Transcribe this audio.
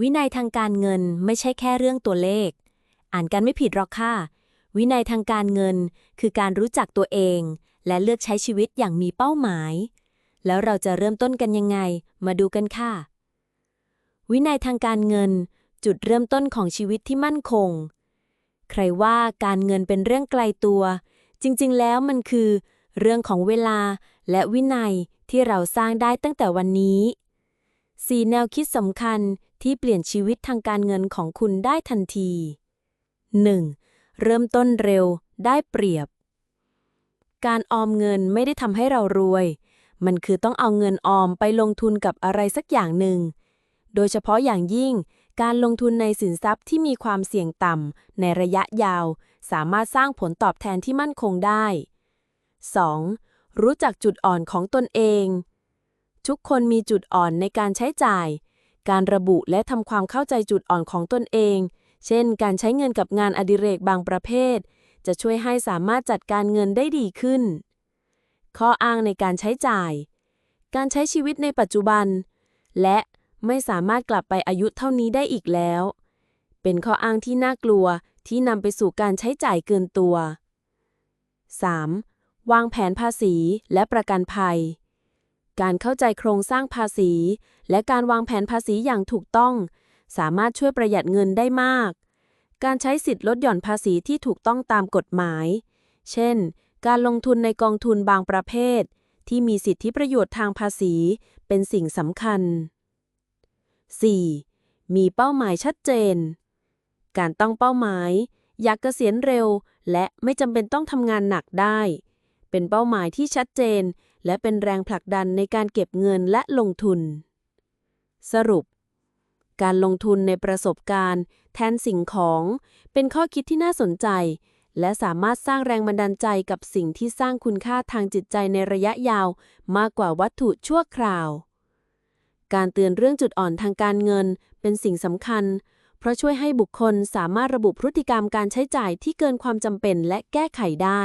วินัยทางการเงินไม่ใช่แค่เรื่องตัวเลข อ่านกันไม่ผิดหรอกค่ะ วินัยทางการเงินคือการรู้จักตัวเอง และเลือกใช้ชีวิตอย่างมีเป้าหมาย แล้วเราจะเริ่มต้นกันยังไง มาดูกันค่ะ วินัยทางการเงิน จุดเริ่มต้นของชีวิตที่มั่นคง ใครว่าการเงินเป็นเรื่องไกลตัว จริงๆ แล้วมันคือ เรื่องของเวลาและวินัยที่เราสร้างได้ตั้งแต่วันนี้สี่แนวคิดสำคัญ ที่เปลี่ยนชีวิตทางการเงินของคุณได้ทันที 1. เริ่มต้นเร็วได้เปรียบ การออมเงินไม่ได้ทำให้เรารวย มันคือต้องเอาเงินออมไปลงทุนกับอะไรสักอย่างหนึ่ง โดยเฉพาะอย่างยิ่งการลงทุนในสินทรัพย์ที่มีความเสี่ยงต่ำในระยะยาว สามารถสร้างผลตอบแทนที่มั่นคงได้ 2. รู้จักจุดอ่อนของตนเอง ทุกคนมีจุดอ่อนในการใช้จ่าย การระบุและทำความเข้าใจจุดอ่อนของตนเอง เช่น การใช้เงินกับงานอดิเรกบางประเภท จะช่วยให้สามารถจัดการเงินได้ดีขึ้น ข้ออ้างในการใช้จ่าย การใช้ชีวิตในปัจจุบัน และไม่สามารถกลับไปอายุเท่านี้ได้อีกแล้ว เป็นข้ออ้างที่น่ากลัวที่นำไปสู่การใช้จ่ายเกินตัว 3. วางแผนภาษีและประกันภัย การเข้าใจโครงสร้างภาษี และการวางแผนภาษีอย่างถูกต้อง สามารถช่วยประหยัดเงินได้มาก การใช้สิทธิ์ลดหย่อนภาษีที่ถูกต้องตามกฎหมาย เช่น การลงทุนในกองทุนบางประเภท ที่มีสิทธิประโยชน์ทางภาษี เป็นสิ่งสำคัญ 4. มีเป้าหมายชัดเจน การต้องเป้าหมาย อยากเกษียณเร็ว และไม่จำเป็นต้องทำงานหนักได้ เป็นเป้าหมายที่ชัดเจน และเป็นแรงผลักดันในการเก็บเงินและลงทุน สรุป การลงทุนในประสบการณ์ แทนสิ่งของ เป็นข้อคิดที่น่าสนใจ และสามารถสร้างแรงบันดาลใจกับสิ่งที่สร้างคุณค่าทางจิตใจในระยะยาว มากกว่าวัตถุชั่วคราว การเตือนเรื่องจุดอ่อนทางการเงิน เป็นสิ่งสำคัญเพราะช่วยให้บุคคลสามารถระบุพฤติกรรมการใช้จ่ายที่เกินความจำเป็นและแก้ไขได้